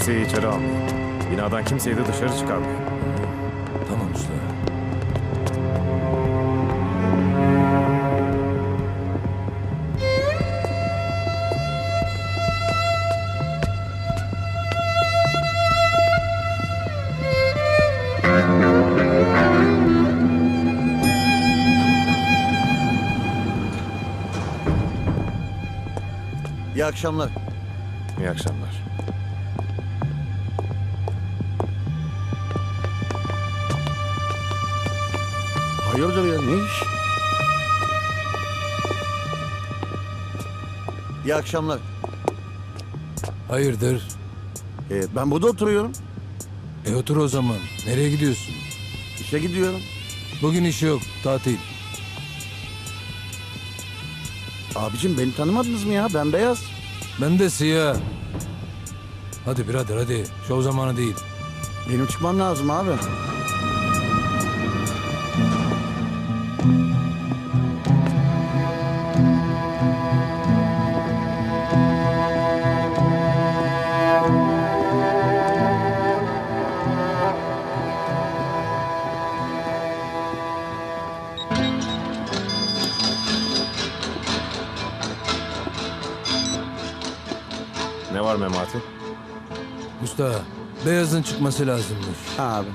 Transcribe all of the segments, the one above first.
Kimseyi içeri almayın. Binadan kimseyi de dışarı çıkarmayın. Tamam usta. İyi akşamlar. İyi akşamlar. Hayırdır ya ne iş? İyi akşamlar. Hayırdır? Ee, ben burada oturuyorum. E otur o zaman. Nereye gidiyorsun? İşe gidiyorum. Bugün iş yok. Tatil. Abicim beni tanımadınız mı ya? Ben beyaz. Ben de siyah. Hadi birader hadi. Şov zamanı değil. Benim çıkmam lazım abi. Ne var Memati? Usta beyazın çıkması lazımmış. Ha abi.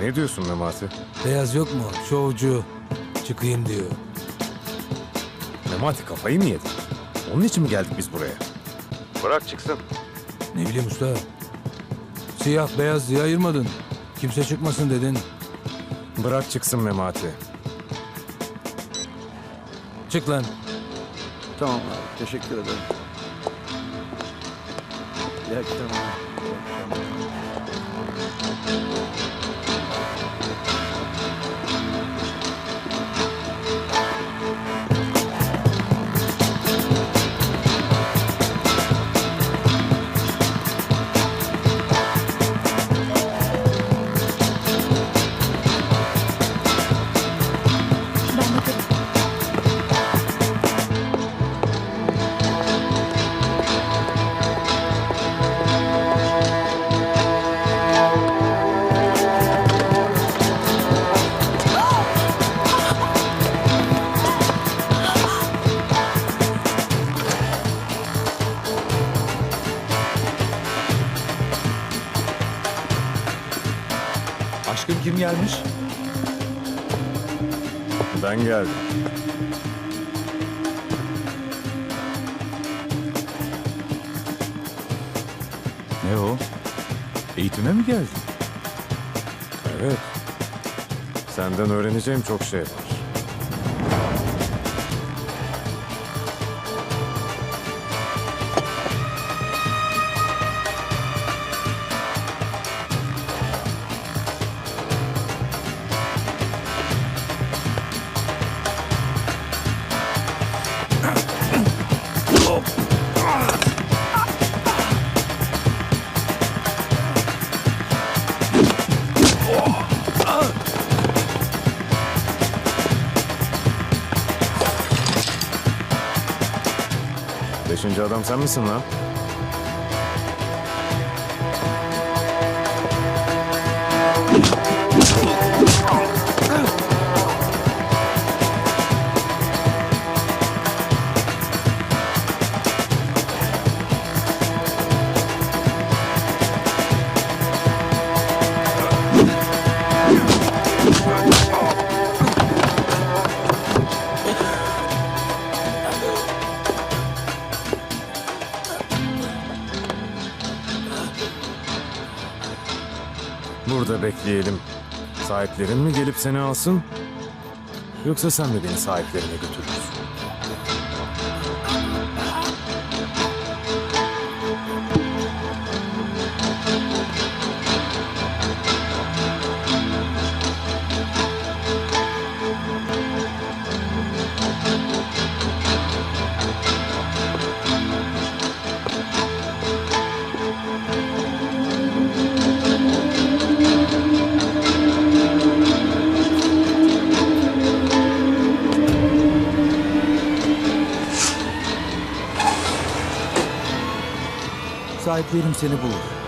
Ne diyorsun Memati? Beyaz yok mu? Şovcu. Çıkayım diyor. Memati kafayı mı yedin? Onun için mi geldik biz buraya? Bırak çıksın. Ne bileyim usta. Siyah beyaz diye ayırmadın. Kimse çıkmasın dedin. Bırak çıksın Memati. Çık lan. Tamam abi. Teşekkür ederim. İyi akşamlar. Aşkım kim gelmiş? Ben geldim. Ne o? Eğitime mi geldin? Evet. Senden öğreneceğim çok şey var. Beşinci adam sen misin lan? Burada bekleyelim. Sahiplerin mi gelip seni alsın? Yoksa sen mi beni sahiplerine götürürsün? Sahiplerim seni bulur.